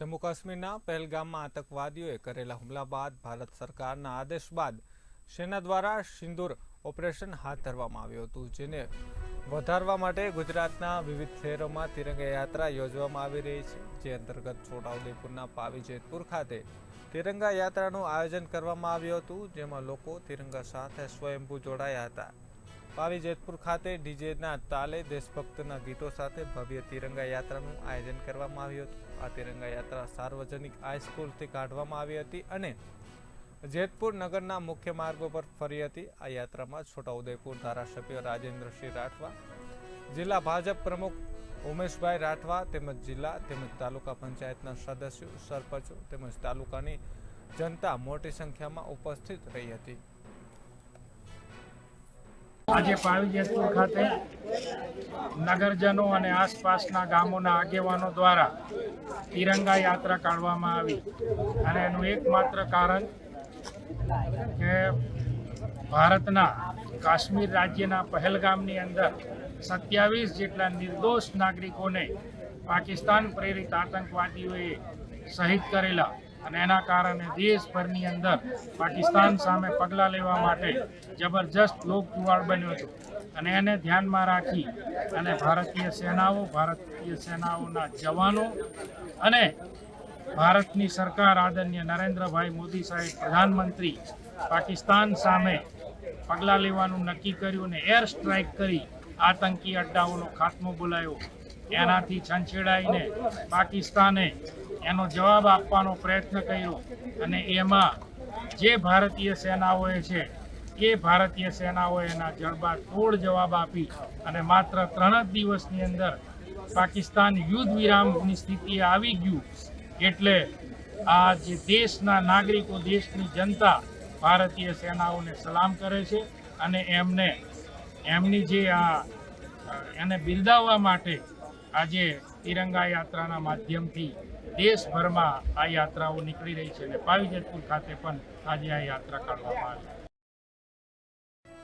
જમ્મુ કાશ્મીરના પહેલગામમાં આતંકવાદીઓએ કરેલા હુમલા બાદ ભારત સરકારના આદેશ બાદ સેના દ્વારા સિંદૂર ઓપરેશન હાથ ધરવામાં આવ્યું હતું, જેને વધારવા માટે ગુજરાતના વિવિધ શહેરોમાં તિરંગા યાત્રા યોજવામાં આવી રહી છે, જે અંતર્ગત છોટાઉદેપુરના પાવી જેતપુર ખાતે તિરંગા યાત્રાનું આયોજન કરવામાં આવ્યું હતું, જેમાં લોકો તિરંગા સાથે સ્વયંભૂ જોડાયા હતા. પાવી જેતપુર ખાતે ડીજેના તાલે દેશભક્તના ગીતો સાથે ભવ્ય તિરંગા યાત્રાનું આયોજન કરવામાં આવ્યું હતું. આ તિરંગા યાત્રા સાર્વજનિક હાઈસ્કૂલથી કાઢવામાં આવી હતી અને જેતપુર નગરના મુખ્ય માર્ગો પર ફરી હતી. આ યાત્રામાં છોટાઉદેપુર ધારાસભ્ય રાજેન્દ્રસિંહ રાઠવા, જિલ્લા ભાજપ પ્રમુખ ઉમેશભાઈ રાઠવા તેમજ જિલ્લા તેમજ તાલુકા પંચાયતના સદસ્યો, સરપંચો તેમજ તાલુકાની જનતા મોટી સંખ્યામાં ઉપસ્થિત રહી હતી. આજે પાવી જેતપુર ખાતે નગરજનો અને આસપાસના ગામોના આગેવાનો દ્વારા તિરંગા યાત્રા કાઢવામાં આવી. અને એનું એકમાત્ર કારણ કે ભારતના કાશ્મીર રાજ્યના પહેલગામની અંદર સત્યાવીસ જેટલા નિર્દોષ નાગરિકોને પાકિસ્તાન પ્રેરિત આતંકવાદીઓએ શહીદ કરેલા અને એના કારણે દેશભરની અંદર પાકિસ્તાન સામે પગલાં લેવા માટે જબરજસ્ત લોકજુવાળ બન્યો હતો. અને એને ધ્યાનમાં રાખી અને ભારતીય સેનાઓ, ભારતીય સેનાઓના જવાનો અને ભારતની સરકાર આદરણીય નરેન્દ્રભાઈ મોદી સાહેબ પ્રધાનમંત્રી પાકિસ્તાન સામે પગલાં લેવાનું નક્કી કર્યું અને એર સ્ટ્રાઇક કરી આતંકી અડ્ડાઓનો ખાત્મો બોલાયો. એનાથી છંછેડાઈને પાકિસ્તાને એનો જવાબ આપવાનો પ્રયત્ન કર્યો અને એમાં જે ભારતીય સેનાઓએ છે, એ ભારતીય સેનાઓએ એના જડબા તોડ જવાબ આપી અને માત્ર ત્રણ જ દિવસની અંદર પાકિસ્તાન યુદ્ધ વિરામની સ્થિતિએ આવી ગયું. એટલે આ જે દેશના નાગરિકો, દેશની જનતા ભારતીય સેનાઓને સલામ કરે છે અને એમને, એમની જે આ, એને બિરદાવવા માટે આજે તિરંગા યાત્રાના માધ્યમથી દેશભરમાં આ યાત્રાઓ નીકળી રહી છે અને પાવીજેતપુર ખાતે પણ આજે આ યાત્રા કાઢવામાં આવી.